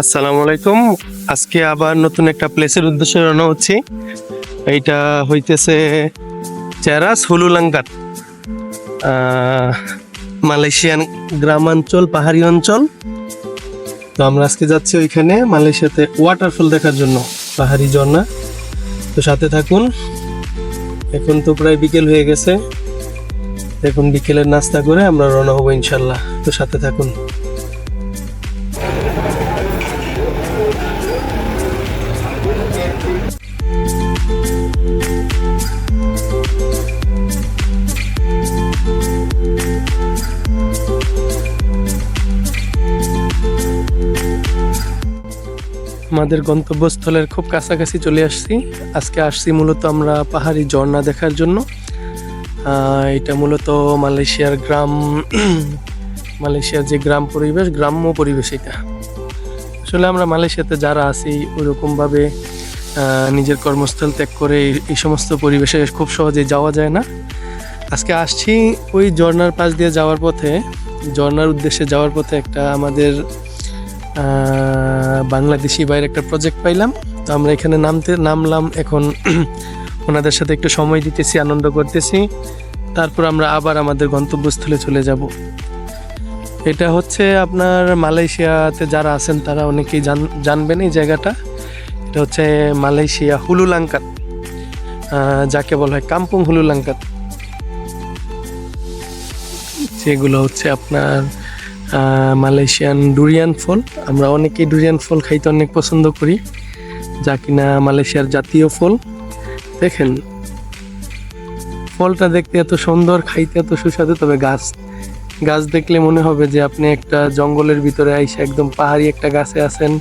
আসসালামু আলাইকুম। আজকে আবার নতুন একটা প্লেসের উদ্দেশ্যে রওনা হচ্ছি। এইটা হইতেছে চেরাস হুলুলাঙ্গার আহ, মালয়েশিয়ান গ্রামাঞ্চল পাহাড়ি অঞ্চল। তো আমরা আজকে যাচ্ছি ওইখানে মালয়েশিয়াতে ওয়াটারফল দেখার জন্য পাহাড়ি ঝর্ণা। তো সাথে থাকুন। এখন তো প্রায় বিকেল হয়ে গেছে। এখন বিকেলের নাস্তা করে আমরা রওনা হব ইনশাল্লাহ। তো সাথে থাকুন। আমাদের গন্তব্যস্থলের খুব কাছাকাছি চলে আসছি। আজকে আসছি মূলত আমরা পাহাড়ি ঝর্ণা দেখার জন্য। এটা মূলত মালয়েশিয়ার গ্রাম মালয়েশিয়ার যে গ্রাম পরিবেশ গ্রাম্য পরিবেশ এটা। আসলে আমরা মালয়েশিয়াতে যারা আছি ওইরকমভাবে আহ, নিজের কর্মস্থল ত্যাগ করে এই- সমস্ত পরিবেশে খুব সহজে যাওয়া যায় না। আজকে আসছি ওই ঝর্নার পাশ দিয়ে যাওয়ার পথে ঝর্নার উদ্দেশ্যে যাওয়ার পথে একটা আমাদের বাংলাদেশি বাইরে একটা প্রজেক্ট পাইলাম। তো আমরা এখানে নামতে, নামলাম এখন ওনাদের সাথে একটু সময় দিতেছি, আনন্দ করতেছি। তারপর আমরা আবার আমাদের গন্তব্যস্থলে চলে যাব। এটা হচ্ছে আপনার মালয়েশিয়াতে যারা আছেন, তারা অনেকেই জান, জানবেন এই জায়গাটা। এটা হচ্ছে মালয়েশিয়া হুলুলাঙ্কাত যাকে বলা হয় কাম্পুং হুলুলাঙ্কাত যেগুলো হচ্ছে আপনার মালয়েশিয়ান ডুরিয়ান ফল। আমরা অনেকেই ডুরিয়ান ফল খাইতে অনেক পছন্দ করি, যা কিনা মালয়েশিয়ার জাতীয় ফল। দেখেন, ফলটা দেখতে এত সুন্দর, খাইতে এত সুস্বাদু, তবে গাছ গাছ দেখলে মনে হবে যে আপনি একটা জঙ্গলের ভিতরে আইসে একদম পাহাড়ি একটা গাছে আছেন।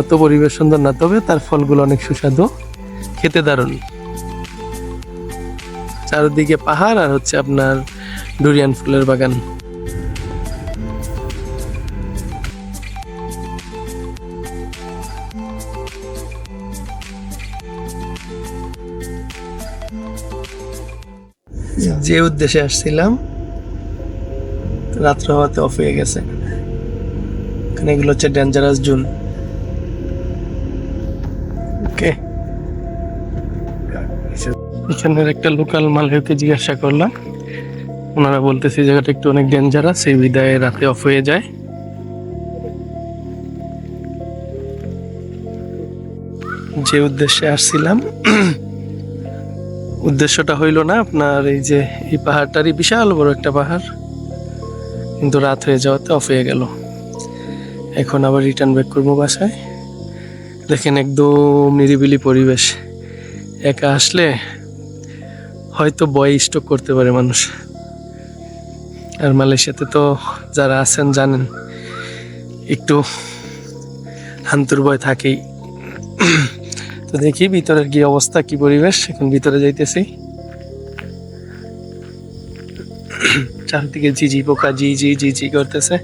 অত পরিবেশ সুন্দর না, তবে তার ফলগুলো অনেক সুস্বাদু, খেতে দারুণ। চারদিকে পাহাড় আর হচ্ছে আপনার ডুরিয়ান ফুলের বাগান। যে উদ্দেশ্যে আসছিলাম, রাত্র হওয়াতে অফ হয়ে গেছে। এখানে এগুলো হচ্ছে ডেঞ্জারাস জোন ওকে। এখানের একটা লোকাল মালয়কে জিজ্ঞাসা করলাম। ওনারা বলতেছে জায়গাটা একটু অনেক ডেঞ্জারাস সেই বিদায় রাতে অফ হয়ে যায়। যে উদ্দেশ্যে আসছিলাম, উদ্দেশ্যটা হইল না, আপনার এই যে, এই পাহাড়টারই বিশাল বড় একটা পাহাড়। কিন্তু রাত হয়ে যাওয়াতে অফ হয়ে গেল। এখন আবার রিটার্ন ব্যাক করব বাসায়। দেখেন একদম নিরিবিলি পরিবেশ। একা আসলে হয়তো বয় স্টক করতে পারে মানুষ। আর মালয়েশিয়াতে তো যারা আছেন জানেন, একটু হান্তুর ভয় থাকেই। তো দেখি ভিতরের কি অবস্থা, কি পরিবেশ, এখন ভিতরে যাইতেছি। চারদিকে জি জি পোকা জি জি জি জি করতেছে।